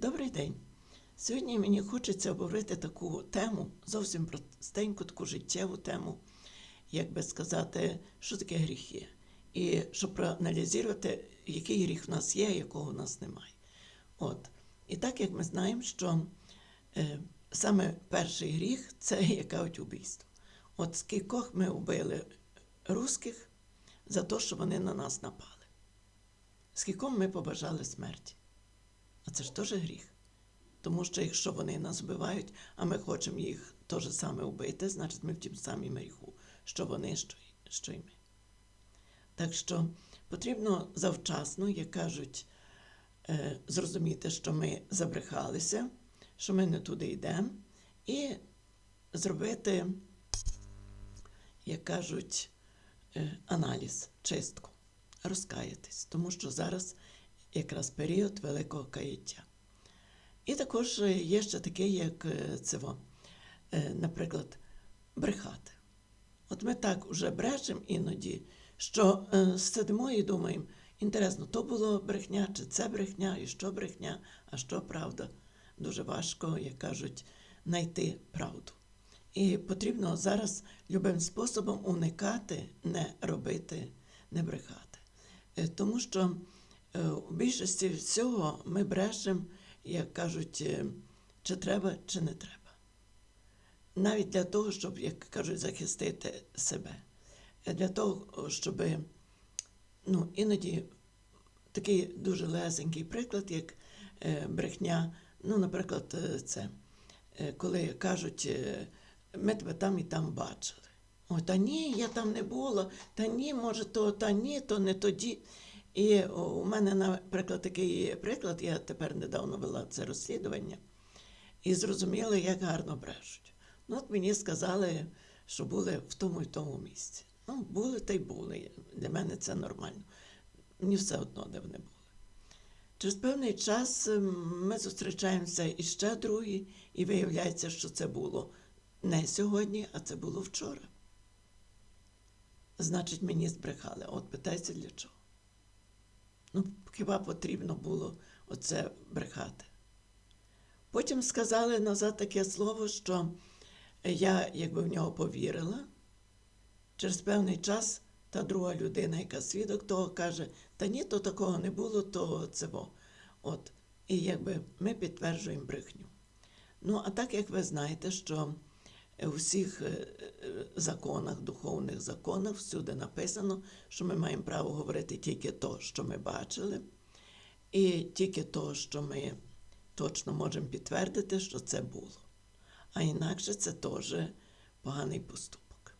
Добрий день. Сьогодні мені хочеться обговорити таку тему, зовсім простеньку, таку життєву тему, як би сказати, що таке гріхи. І щоб проаналізувати, який гріх в нас є, якого в нас немає. От. І так як ми знаємо, що е, саме перший гріх це як кажуть, убійство. От скількох ми вбили русських за те, що вони на нас напали. Скільком ми побажали смерті. А це ж теж гріх. Тому що якщо вони нас вбивають, а ми хочемо їх теж саме вбити, значить ми в тім самім гріху, що вони, що, й- ми. Так що потрібно завчасно, як кажуть, е, зрозуміти, що ми забрехалися, що ми не туди йдемо, і зробити, як кажуть, е, аналіз, чистку, розкаятись, тому що зараз якраз період великого каяття. І також е, є ще таке, як е, цево, е, наприклад, брехати. От ми так вже брешемо іноді, що сидимо і думаємо, інтересно, то було брехня, чи це брехня, і що брехня, а що правда. Дуже важко, як кажуть, знайти правду. І потрібно зараз любим способом уникати, не робити, не брехати. Тому що у більшості всього ми брешемо, як кажуть, е, чи треба, чи не треба. Навіть для того, щоб, як кажуть, захистити себе. Е, Для того, щоб ну, іноді такий дуже легенький приклад, як е, брехня, ну, наприклад, е, це, е, коли кажуть, е, ми тебе там і там бачили. Ой, та ні, я там не була, та ні, може, то, та ні, то не тоді. І у мене, наприклад, такий приклад, я тепер недавно вела це розслідування, і зрозуміла, як гарно брешуть. Ну, от мені сказали, що були в тому і тому місці. Ну, були та й були. Для мене це нормально. Мені все одно, де вони були. Через певний час ем, ми зустрічаємося іще другий, і виявляється, що це було не сьогодні, а це було вчора. Значить, мені збрехали. От питається для чого? Ну, хіба потрібно було оце брехати? Потім сказали назад таке слово, що я якби в нього повірила. Через певний час та друга людина, яка свідок того, каже, та ні, то такого не було, то цього. От. І якби ми підтверджуємо брехню. Ну, а так як ви знаєте, що у всіх е, е, законах, духовних законах, всюди написано, що ми маємо право говорити тільки то, що ми бачили, і тільки то, що ми точно можемо підтвердити, що це було. А інакше це теж поганий поступок.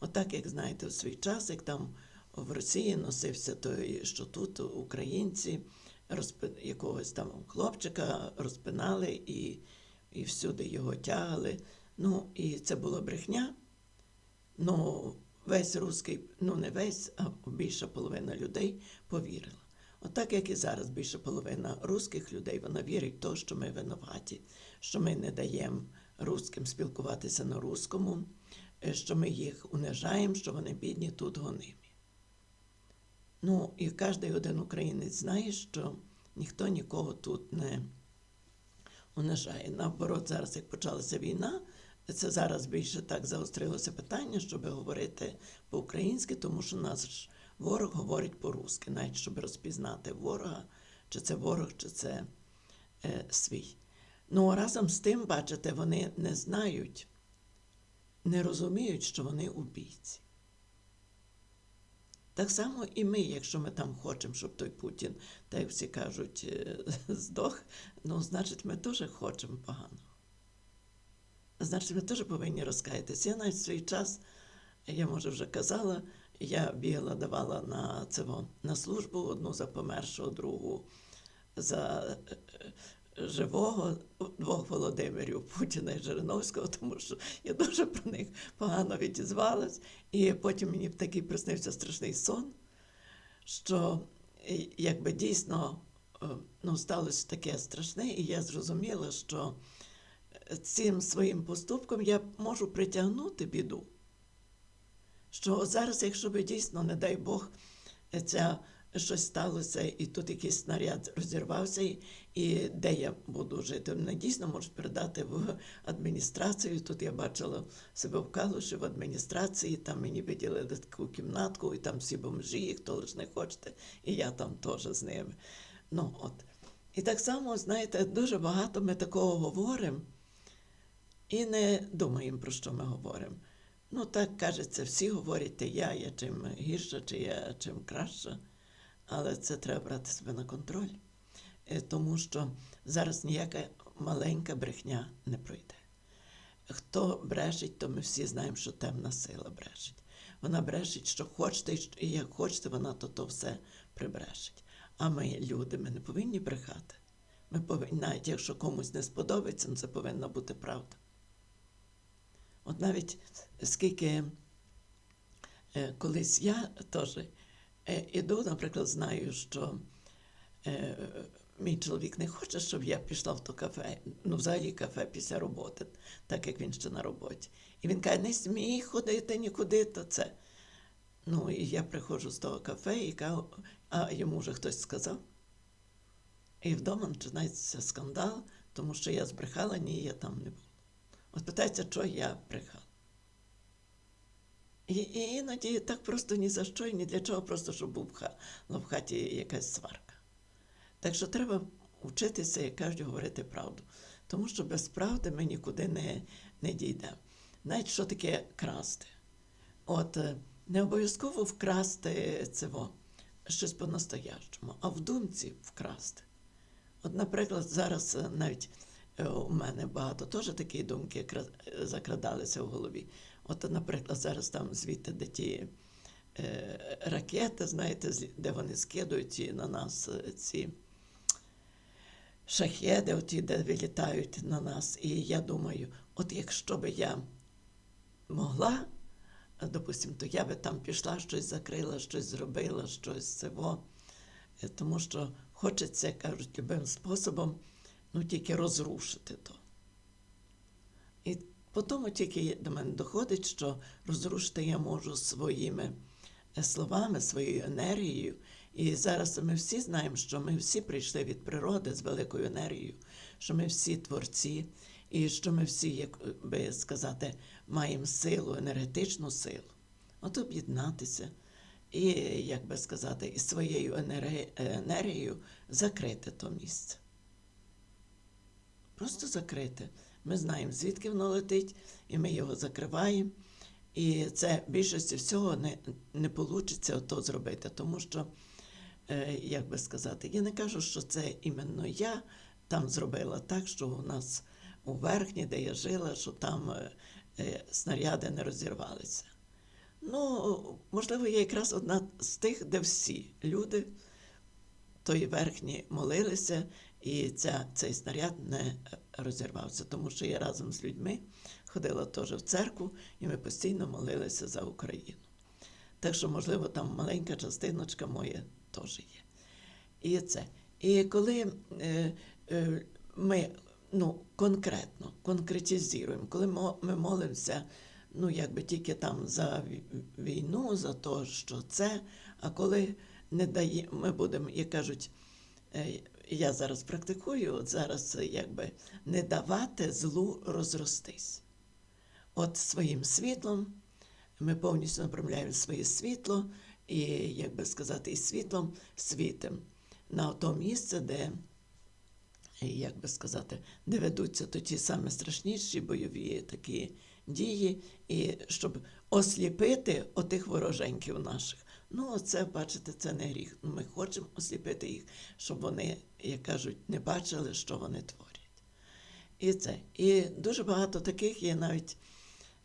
Отак, як знаєте, у свій час, як там в Росії носився той, що тут українці розпи... якогось там хлопчика розпинали і, і всюди його тягали. Ну, і це була брехня. Ну, весь русський, ну не весь, а більша половина людей повірила. Отак, як і зараз більша половина русських людей, вона вірить в те, що ми винуваті, що ми не даємо русським спілкуватися на русскому, е, що ми їх унижаємо, що вони бідні тут гонимі. Ну, і кожен один українець знає, що ніхто нікого тут не унижає. Наоборот, зараз, як почалася війна, це зараз більше так загострилося питання, щоб говорити по-українськи, тому що наш ворог говорить по-русски, навіть щоб розпізнати ворога, чи це ворог, чи це е, свій. Ну, разом з тим, бачите, вони не знають, не розуміють, що вони убійці. Так само і ми, якщо ми там хочемо, щоб той Путін, так як всі кажуть, е, здох, ну, значить, ми теж хочемо поганого. Значить, ми теж повинні розкаятися. Я навіть в свій час, я може вже казала, я бігала, давала на це на службу одну за помершого, другу за е, живого двох Володимирів Путіна і Жириновського, тому що я дуже про них погано відізвалась. І потім мені такий приснився страшний сон, що е, якби дійсно е, ну, сталося таке страшне, і я зрозуміла, що цим своїм поступком я можу притягнути біду. Що зараз, якщо би дійсно, не дай Бог, ця щось сталося, і тут якийсь снаряд розірвався, і, і де я буду жити. Мене дійсно можуть передати в адміністрацію. Тут я бачила себе в Калуші в адміністрації, там мені виділили таку кімнатку, і там всі бомжі, хто лиш не хочете, і я там теж з ними. Ну, от. І так само, знаєте, дуже багато ми такого говоримо і не думаємо, про що ми говоримо. Ну, так кажеться, всі говорять, «Та я, я чим гірше, чи я чим краще. Але це треба брати себе на контроль, Е, тому що зараз ніяка маленька брехня не пройде. Хто брешить, то ми всі знаємо, що темна сила брешить. Вона брешить, що хочете, і як хочете, вона то, то все прибрешить. А ми, люди, ми не повинні брехати. Ми повинні, навіть якщо комусь не сподобається, ну, це повинна бути правда. От навіть скільки е, колись я теж е, іду, наприклад, знаю, що е, мій чоловік не хоче, щоб я пішла в то кафе, ну взагалі кафе після роботи, так як він ще на роботі. І він каже, не смій ходити нікуди, то це. Ну, і я приходжу з того кафе і кажу, а йому вже хтось сказав. І вдома починається скандал, тому що я збрехала, ні, я там не була. От питається, що я брехала. І, і іноді так просто ні за що і ні для чого, просто щоб був ну, в хаті якась сварка. Так що треба вчитися, як кажуть, говорити правду. Тому що без правди ми нікуди не, не дійдемо. Навіть що таке красти. От е, не обов'язково вкрасти цього, щось по-настоящому, а в думці вкрасти. От, наприклад, зараз е, навіть у мене багато теж такі думки е, закрадалися в голові. От, наприклад, зараз там звідти, де ті е, ракети, знаєте, де вони скидують на нас е, ці шахеди, оті, де вилітають на нас. І я думаю, от якщо би я могла, е, допустимо, то я би там пішла, щось закрила, щось зробила, щось цього. Е, Тому що хочеться, кажуть, любим способом, ну тільки розрушити то. І потім тільки до мене доходить, що розрушити я можу своїми е, словами, своєю енергією. І зараз ми всі знаємо, що ми всі прийшли від природи з великою енергією, що ми всі творці, і що ми всі, як би сказати, маємо силу, енергетичну силу. От об'єднатися і, як би сказати, і своєю енергією закрити то місце. Просто закрити. Ми знаємо, звідки воно летить, і ми його закриваємо. І це більшості всього не, не вийде ото зробити, тому що, е, як би сказати, я не кажу, що це іменно я там зробила так, що у нас у верхній, де я жила, що там е, е, снаряди не розірвалися. Ну, можливо, я якраз одна з тих, де всі люди той верхні молилися, і ця, цей снаряд не розірвався, тому що я разом з людьми ходила теж в церкву, і ми постійно молилися за Україну. Так що, можливо, там маленька частиночка моя теж є. І це. І коли е, е, ми ну, конкретно конкретизуємо, коли ми молимося, ну, якби тільки там за війну, за те, що це, а коли не дає, ми будемо, як кажуть, е, я зараз практикую, от зараз е, якби не давати злу розростись. От своїм світлом ми повністю направляємо своє світло і, як би сказати, і світлом світим на то місце, де, як би сказати, де ведуться то ті саме страшніші бойові такі дії, і щоб осліпити отих вороженьків наших. Ну, це, бачите, це не гріх. Ми хочемо осліпити їх, щоб вони, як кажуть, не бачили, що вони творять. І це. І дуже багато таких є навіть,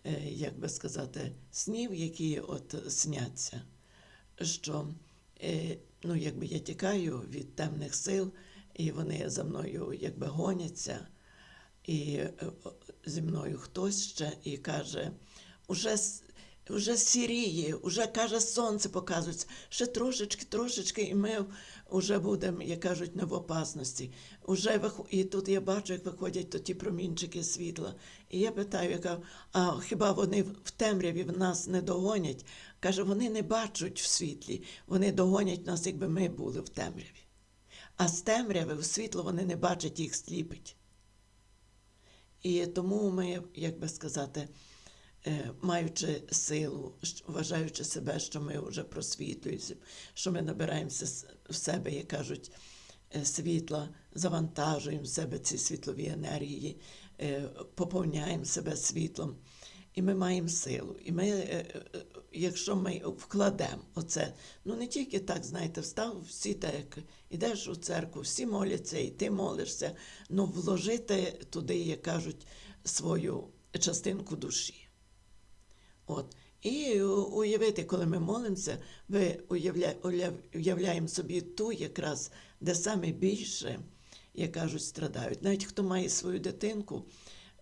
е, як би сказати, снів, які от сняться, що е, ну, якби я тікаю від темних сил, і вони за мною якби гоняться, і е, зі мною хтось ще і каже, уже вже сіріє, вже каже, сонце показується. Ще трошечки, трошечки, і ми вже будемо, як кажуть, не в опасності. Уже вих... І тут я бачу, як виходять то ті промінчики світла. І я питаю, яка, а хіба вони в темряві в нас не догонять? Каже, вони не бачать в світлі, вони догонять нас, якби ми були в темряві. А з темряви в світло вони не бачать, їх сліпить. І тому ми, як би сказати, маючи силу, вважаючи себе, що ми вже просвітлюємося, що ми набираємося в себе, як кажуть, е, світла, завантажуємо в себе ці світлові енергії, е, поповняємо себе світлом. І ми маємо силу. І ми, е, е, якщо ми вкладемо оце, ну не тільки так, знаєте, встав всі так, як ідеш у церкву, всі моляться, і ти молишся, ну вложити туди, як кажуть, свою частинку душі. От. І уявити, коли ми молимося, ви уявля, уявляємо собі ту якраз, де саме більше, як кажуть, страдають. Навіть хто має свою дитинку,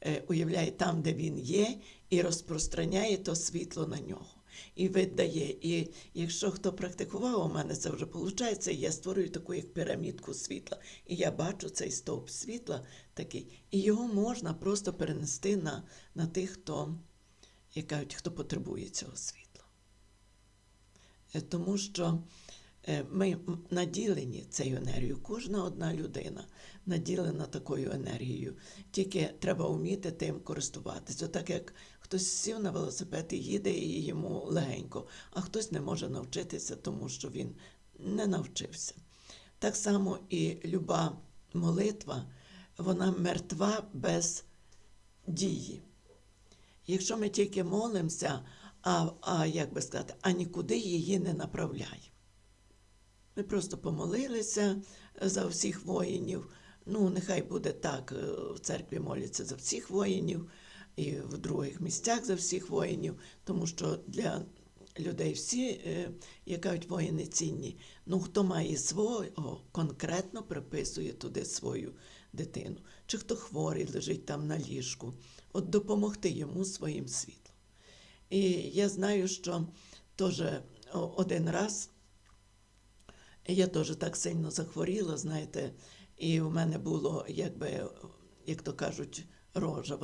е, уявляє там, де він є, і розпространяє то світло на нього. І видає. І якщо хто практикував, у мене це вже виходить, я створюю таку як пірамідку світла. І я бачу цей стовп світла такий. І його можна просто перенести на, на тих, хто, як кажуть, хто потребує цього світла. Е, Тому що е, ми наділені цією енергією. Кожна одна людина наділена такою енергією. Тільки треба вміти тим користуватися. Отак як хтось сів на велосипед і їде, і йому легенько, а хтось не може навчитися, тому що він не навчився. Так само і люба молитва, вона мертва без дії. Якщо ми тільки молимося, а, а як би сказати, а нікуди її не направляй. Ми просто помолилися за всіх воїнів. Ну, нехай буде так, е, в церкві моляться за всіх воїнів, і в других місцях за всіх воїнів, тому що для людей всі, е, як кажуть, воїни цінні. Ну, хто має свого, конкретно приписує туди свою дитину. Чи хто хворий лежить там на ліжку, от допомогти йому своїм світлом. І я знаю, що теж один раз я теж так сильно захворіла, знаєте, і у мене було, якби, як то кажуть, рожа,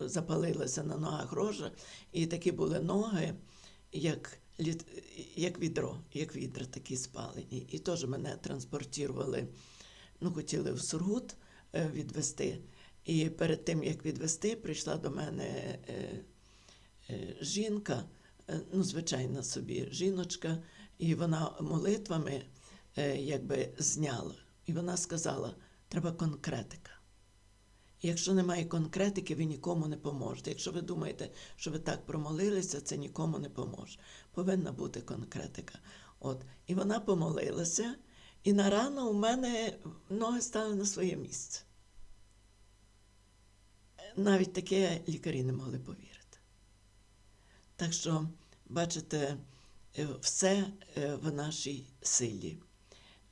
запалилася на ногах рожа, і такі були ноги, як, як відро, як відра такі спалені. І теж мене транспортували, ну, хотіли в Сургут е, відвести. І перед тим, як відвести, прийшла до мене е, е, жінка, ну, звичайна собі жіночка, і вона молитвами якби зняла. І вона сказала: треба конкретика. Якщо немає конкретики, ви нікому не поможете. Якщо ви думаєте, що ви так промолилися, це нікому не поможе. Повинна бути конкретика. От. І вона помолилася, і на рано у мене ноги стали на своє місце. Навіть таке лікарі не могли повірити. Так що, бачите, е, все е, в нашій силі.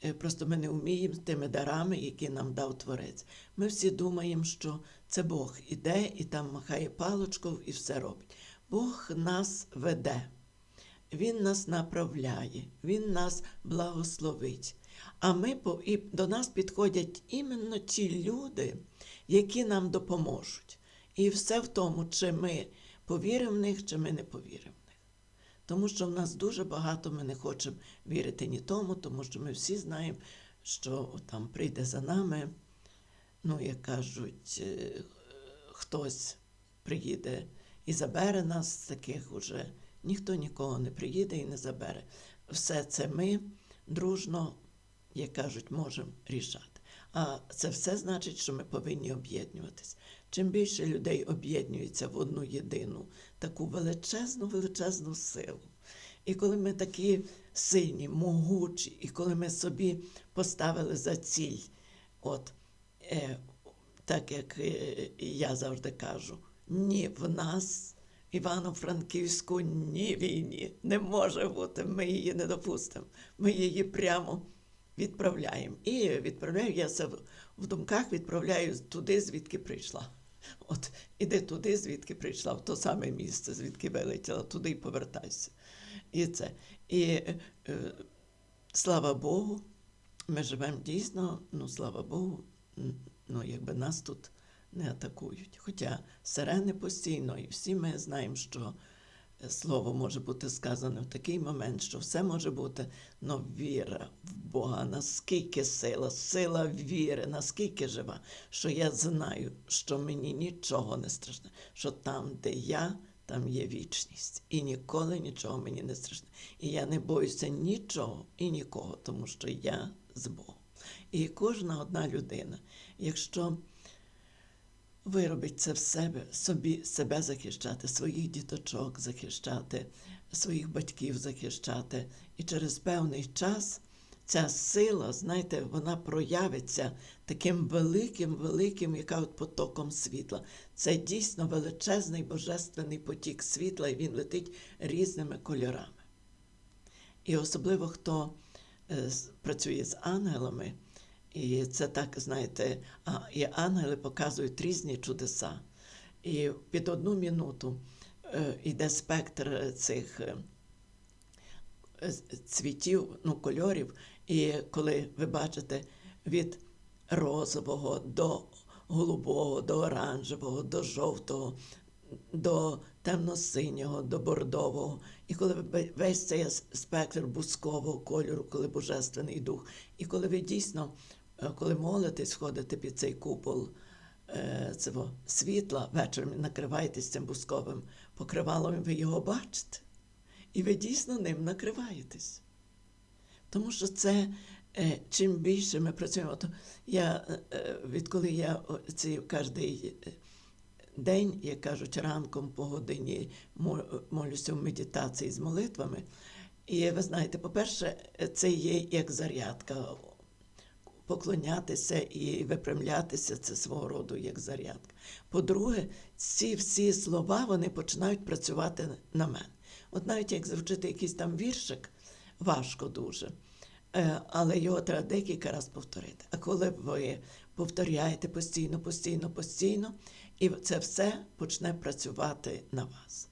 Е, Просто ми не вміємо тими дарами, які нам дав Творець. Ми всі думаємо, що це Бог іде і там махає паличкою і все робить. Бог нас веде, Він нас направляє, Він нас благословить. А ми і до нас підходять іменно ті люди, які нам допоможуть. І все в тому, чи ми повіримо в них, чи ми не повіримо. Тому що в нас дуже багато ми не хочемо вірити ні тому, тому що ми всі знаємо, що там прийде за нами, ну, як кажуть, е, хтось приїде і забере нас таких уже. Ніхто нікого не приїде і не забере. Все це ми дружно, як кажуть, можемо рішати. А це все значить, що ми повинні об'єднуватись. Чим більше людей об'єднується в одну єдину, таку величезну, величезну силу. І коли ми такі сильні, могучі, і коли ми собі поставили за ціль, от, е, так як е, я завжди кажу, ні, в нас, Івано-Франківську, ні війні не може бути. Ми її не допустимо. Ми її прямо відправляємо. І відправляю я себе в думках, відправляю туди, звідки прийшла. От іди туди, звідки прийшла, в то саме місце, звідки вилетіла, туди і повертайся. І це. І е, е, слава Богу, ми живемо дійсно, ну слава Богу, ну якби нас тут не атакують. Хоча сирени постійно, і всі ми знаємо, що слово може бути сказане в такий момент, що все може бути, но віра в Бога, наскільки сила, сила віри, наскільки жива, що я знаю, що мені нічого не страшне, що там, де я, там є вічність. І ніколи нічого мені не страшне. І я не боюся нічого і нікого, тому що я з Богом. І кожна одна людина, якщо виробить це в себе, собі себе захищати, своїх діточок захищати, своїх батьків захищати. І через певний час ця сила, знаєте, вона проявиться таким великим, великим, яка от потоком світла. Це дійсно величезний божественний потік світла, і він летить різними кольорами. І особливо хто е, працює з ангелами, і це так, знаєте, і ангели показують різні чудеса. І під одну минуту е, йде спектр цих е, е, цвітів, ну, кольорів, і коли ви бачите від розового до голубого, до оранжевого, до жовтого, до темно-синього, до бордового. І коли весь цей спектр бускового кольору, коли Божественний Дух, і коли ви дійсно, е, коли молитесь, входите під цей купол е, цього світла, вечором накриваєтесь цим бусковим покривалом, ви його бачите. І ви дійсно ним накриваєтесь. Тому що це е, чим більше ми працюємо, то я е, е, відколи я ці кожен день, як кажуть, ранком по годині молюся в медитації з молитвами. І ви знаєте, по-перше, це є як зарядка. Поклонятися і випрямлятися це свого роду як зарядка. По-друге, ці всі слова вони починають працювати на мене. От навіть як завчити якийсь там віршик, важко дуже. Е, Але його треба декілька разів повторити. А коли ви повторяєте постійно, постійно, постійно, і це все почне працювати на вас.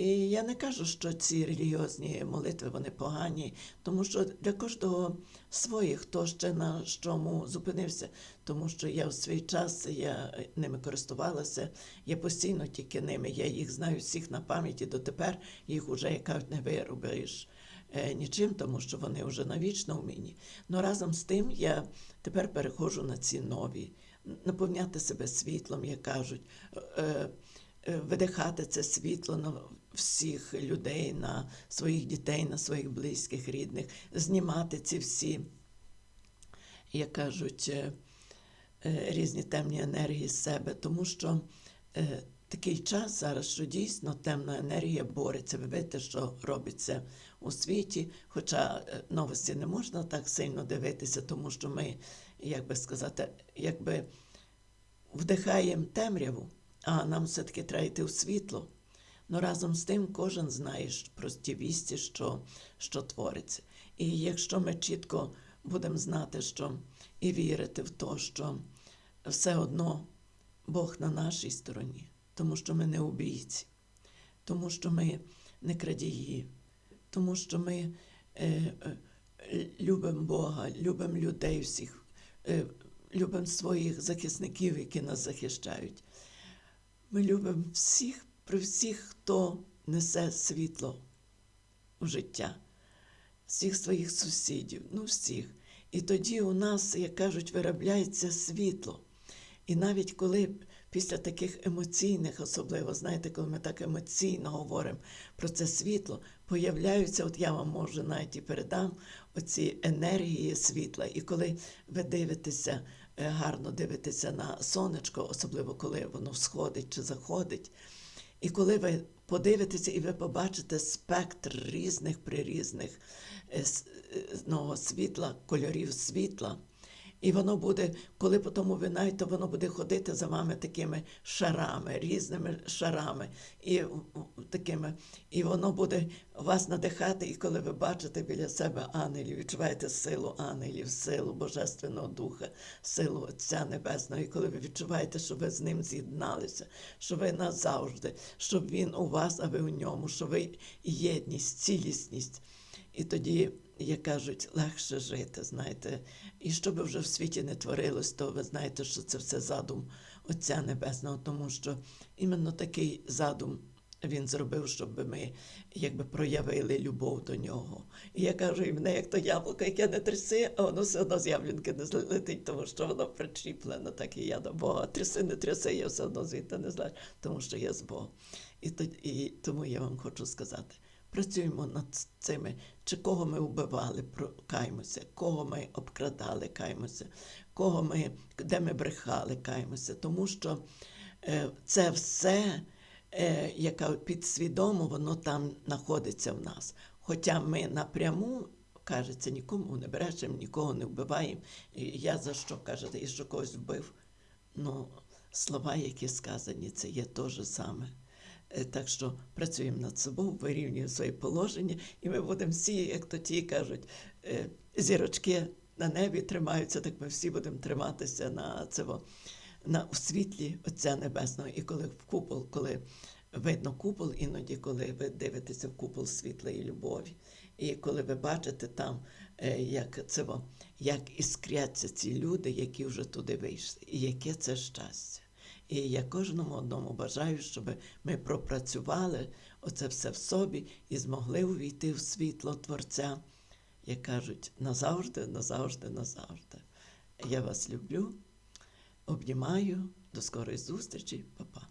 І я не кажу, що ці релігіозні молитви вони погані, тому що для кожного своє, хто ще на чому зупинився, тому що я в свій час я ними користувалася, я постійно тільки ними, я їх знаю всіх на пам'яті дотепер, їх уже як не виробиш е, нічим, тому що вони вже навічно в мені. Но разом з тим я тепер переходжу на ці нові, наповняти себе світлом, як кажуть. Е, е, видихати це світло всіх людей, на своїх дітей, на своїх близьких, рідних, знімати ці всі, як кажуть, е, е, різні темні енергії з себе, тому що е, такий час зараз, що дійсно темна енергія бореться. Ви бачите, що робиться у світі. Хоча новості не можна так сильно дивитися, тому що ми, як би сказати, якби вдихаємо темряву, а нам все-таки треба йти у світло. Ну разом з тим кожен знає ж про ті вісті, що, що твориться. І якщо ми чітко будемо знати, що і вірити в те, що все одно Бог на нашій стороні, тому що ми не убійці, тому що ми не крадії, тому що ми е, е, любимо Бога, любимо людей всіх, е, любимо своїх захисників, які нас захищають. Ми любимо всіх, при всіх, хто несе світло у життя, всіх своїх сусідів, ну всіх. І тоді у нас, як кажуть, виробляється світло. І навіть коли після таких емоційних, особливо, знаєте, коли ми так емоційно говоримо про це світло, появляються, от я вам можу навіть і передам оці енергії світла. І коли ви дивитеся, е, гарно дивитеся на сонечко, особливо коли воно сходить чи заходить, і коли ви подивитеся і ви побачите спектр різних прирізних ну, світла, кольорів світла, І воно буде, коли по тому ви знаєте, воно буде ходити за вами такими шарами, різними шарами, і такими, і воно буде вас надихати. І коли ви бачите біля себе ангелів, відчуваєте силу ангелів, силу Божественного Духа, силу Отця Небесного. І коли ви відчуваєте, що ви з ним з'єдналися, що ви назавжди, що він у вас, а ви у ньому, що ви єдність, цілісність. І тоді, як кажуть, легше жити, знаєте. І що би вже в світі не творилось, то ви знаєте, що це все задум Отця Небесного, тому що іменно такий задум він зробив, щоб ми якби проявили любов до нього. І я кажу, і мене як то яблуко, яке не тряси, а воно все одно з яблунки не злетить, тому що воно причіплено, так і я до Бога. Тряси, не тряси, я все одно звідти не знаю, тому що я з Богом. І, і тому я вам хочу сказати. Працюємо над цими, чи кого ми вбивали, каємося, кого ми обкрадали, каємося, кого ми, де ми брехали, каємося. Тому що е, це все, е, яка підсвідомо, воно там знаходиться в нас. Хоча ми напряму, кажеться, нікому не брешемо, нікого не вбиваємо. І я за що кажете, і що когось вбив. Ну, слова, які сказані, це є те ж саме. Е, Так що працюємо над собою, вирівнюємо своє положення, і ми будемо всі, як то ті кажуть, е, зірочки на небі тримаються, так ми всі будемо триматися на цього, на у світлі Отця Небесного. І коли в купол, коли видно купол, іноді, коли ви дивитеся в купол світла і любові, і коли ви бачите там, е, як це, як іскряться ці люди, які вже туди вийшли, і яке це щастя. І я кожному одному бажаю, щоб ми пропрацювали оце все в собі і змогли увійти в світло Творця, як кажуть, назавжди, назавжди, назавжди. Я вас люблю, обнімаю, до скорої зустрічі, Па-па.